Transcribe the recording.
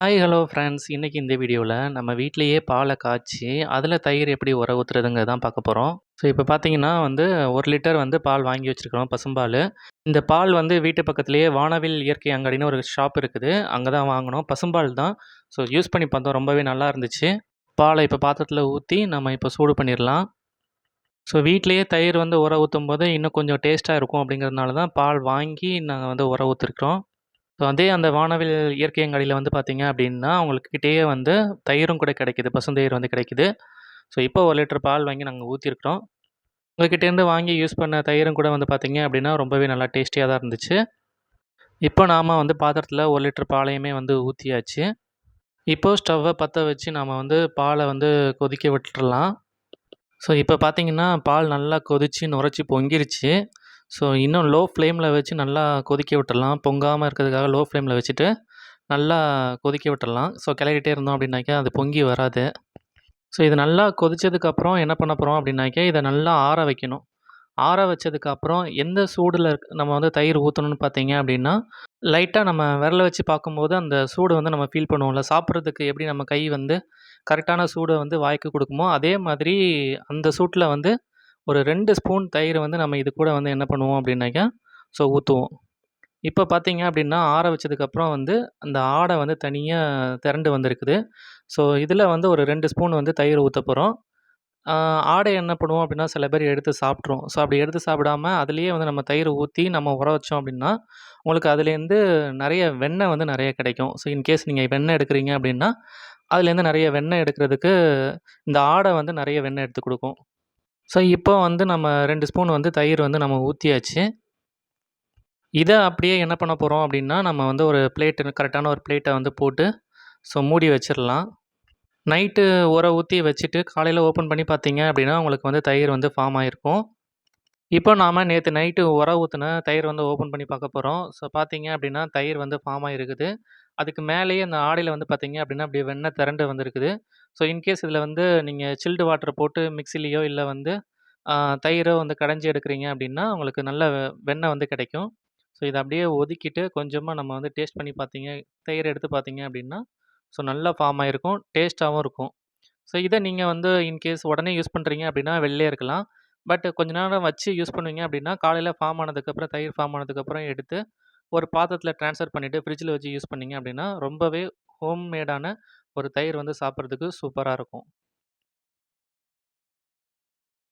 Hi hello friends இன்றைக்கி இந்த வீடியோவில் நம்ம வீட்டிலையே பாலை காய்ச்சி அதில் தயிர் எப்படி உர ஊற்றுறதுங்க தான் பார்க்க போகிறோம் ஸோ இப்போ பார்த்தீங்கன்னா வந்து ஒரு லிட்டர் வந்து பால் வாங்கி வச்சுருக்கிறோம் பசும்பால். இந்த பால் வந்து வீட்டு பக்கத்துலேயே வானவில் இயற்கை அங்காடின்னு ஒரு ஷாப் இருக்குது. அங்கே தான் வாங்கினோம். பசும்பால் தான். ஸோ யூஸ் பண்ணி பார்த்தோம். ரொம்பவே நல்லா இருந்துச்சு. பாலை இப்போ பாத்திரத்தில் ஊற்றி நம்ம இப்போ சூடு பண்ணிடலாம் ஸோ வீட்லேயே தயிர் வந்து உர ஊற்றும் போது இன்னும் கொஞ்சம் டேஸ்ட்டாக இருக்கும் அப்படிங்கிறதுனால தான் பால் வாங்கி நாங்கள் வந்து உர ஊற்றுருக்குறோம் ஸோ அதே அந்த வானவில் இயற்கை அங்காடியில் வந்து பார்த்தீங்க அப்படின்னா அவங்களுக்கிட்டேயே கிட்டேயே வந்து தயிரும் கூட கிடைக்கிது பசுந்தயிர் வந்து கிடைக்கிது. ஸோ இப்போ ஒரு லிட்டர் பால் வாங்கி நாங்கள் ஊற்றிருக்கிறோம் உங்கள்கிட்டேருந்து வாங்கி யூஸ் பண்ண தயிரும் கூட வந்து பார்த்தீங்க அப்படின்னா ரொம்பவே நல்லா டேஸ்டியாக தான் இருந்துச்சு. இப்போ நாம் வந்து பாத்திரத்தில் ஒரு லிட்டர் பாலையுமே வந்து ஊற்றியாச்சு இப்போது ஸ்டவ்வை பற்ற வச்சு நாம் வந்து பாலை வந்து கொதிக்க விட்டுடலாம் ஸோ இப்போ பார்த்தீங்கன்னா பால் நல்லா கொதித்து நுரைச்சி பொங்கிருச்சு. ஸோ இன்னும் லோ ஃப்ளேமில் வச்சு நல்லா கொதிக்க விட்டுடலாம். பொங்காமல் இருக்கிறதுக்காக லோ ஃப்ளேமில் வச்சுட்டு நல்லா கொதிக்க விட்டுடலாம். ஸோ கிளறிட்டே இருந்தோம் அப்படின்னாக்கா அது பொங்கி வராது. ஸோ இது நல்லா கொதித்ததுக்கப்புறம் என்ன பண்ண போகிறோம் அப்படின்னாக்கா இதை நல்லா ஆற வைக்கணும். ஆற வச்சதுக்கப்புறம் எந்த சூடில் நம்ம வந்து தயிர் ஊற்றணும்னு பார்த்தீங்க அப்படின்னா லைட்டாக நம்ம விரல வச்சு பார்க்கும்போது அந்த சூடு வந்து நம்ம ஃபீல் பண்ணுவோம்ல. சாப்பிட்றதுக்கு எப்படி நம்ம கை வந்து கரெக்டான சூடை வந்து வாய்க்கு கொடுக்குமோ அதே மாதிரி அந்த சூட்டில் வந்து ஒரு ரெண்டு ஸ்பூன் தயிர் வந்து நம்ம இது கூட வந்து என்ன பண்ணுவோம் அப்படின்னாக்கா ஸோ ஊற்றுவோம் இப்போ பார்த்தீங்க அப்படின்னா ஆற வச்சதுக்கப்புறம் வந்து அந்த ஆடை வந்து தனியாக திரண்டு வந்திருக்குது. ஸோ இதில் வந்து ஒரு ரெண்டு ஸ்பூன் வந்து தயிர் ஊற்ற போகிறோம் ஆடை என்ன பண்ணுவோம் அப்படின்னா சில பேர் எடுத்து சாப்பிட்ருவோம் ஸோ அப்படி எடுத்து சாப்பிடாம அதுலேயே வந்து நம்ம தயிர் ஊற்றி நம்ம உர வச்சோம் அப்படின்னா உங்களுக்கு அதுலேருந்து நிறைய வெண்ணெய் வந்து நிறைய கிடைக்கும். ஸோ இன்கேஸ் நீங்கள் வெண்ணெய் எடுக்கிறீங்க அப்படின்னா அதுலேருந்து நிறைய வெண்ணெய் எடுக்கிறதுக்கு இந்த ஆடை வந்து நிறைய வெண்ணெய் எடுத்து கொடுக்கும். ஸோ இப்போ வந்து நம்ம ரெண்டு ஸ்பூன் வந்து தயிர் வந்து நம்ம ஊற்றியாச்சு இதை அப்படியே என்ன பண்ண போகிறோம் அப்படின்னா நம்ம வந்து ஒரு பிளேட்டு கரெக்டான ஒரு பிளேட்டை வந்து போட்டு ஸோ மூடி வச்சிடலாம். நைட்டு ஊற ஊற்றி வச்சுட்டு காலையில் ஓப்பன் பண்ணி பார்த்தீங்க அப்படின்னா உங்களுக்கு வந்து தயிர் வந்து ஃபார்ம் ஆகிருக்கும் இப்போ நாம் நேற்று நைட்டு உர ஊற்றுன தயிர் வந்து ஓப்பன் பண்ணி பார்க்க போகிறோம் ஸோ பார்த்தீங்க அப்படின்னா தயிர் வந்து ஃபார்ம் ஆகிருக்குது. அதுக்கு மேலேயே அந்த ஆடையில் வந்து பார்த்தீங்க அப்படின்னா அப்படியே வெண்ணெய் திரண்டு வந்திருக்குது. ஸோ இன்கேஸ் இதில் வந்து நீங்கள் சில்டு வாட்டர் போட்டு மிக்சிலேயோ இல்லை வந்து தயிரோ வந்து கடைஞ்சி எடுக்கிறீங்க அப்படின்னா உங்களுக்கு நல்ல வெண்ணெய் வந்து கிடைக்கும். ஸோ இதை அப்படியே ஒதுக்கிட்டு கொஞ்சமாக நம்ம வந்து டேஸ்ட் பண்ணி பார்த்தீங்க தயிர் எடுத்து பார்த்தீங்க அப்படின்னா ஸோ நல்லா ஃபார்ம் ஆகிருக்கும் டேஸ்ட்டாகவும் இருக்கும். ஸோ இதை நீங்கள் வந்து இன்கேஸ் உடனே யூஸ் பண்ணுறீங்க அப்படின்னா வெள்ளையே இருக்கலாம். பட் கொஞ்ச நேரம் வச்சு யூஸ் பண்ணுவீங்க அப்படின்னா காலையில் ஃபார்ம் ஆனதுக்கப்புறம் தயிர் ஃபார்ம் ஆனதுக்கப்புறம் எடுத்து ஒரு பாத்திரத்தில் ட்ரான்ஸ்ஃபர் பண்ணிவிட்டு ஃப்ரிட்ஜில் வச்சு யூஸ் பண்ணிங்க அப்படின்னா ரொம்பவே ஹோம்மேடான ஒரு தயிர் வந்து சாப்பிட்றதுக்கு சூப்பராக இருக்கும்.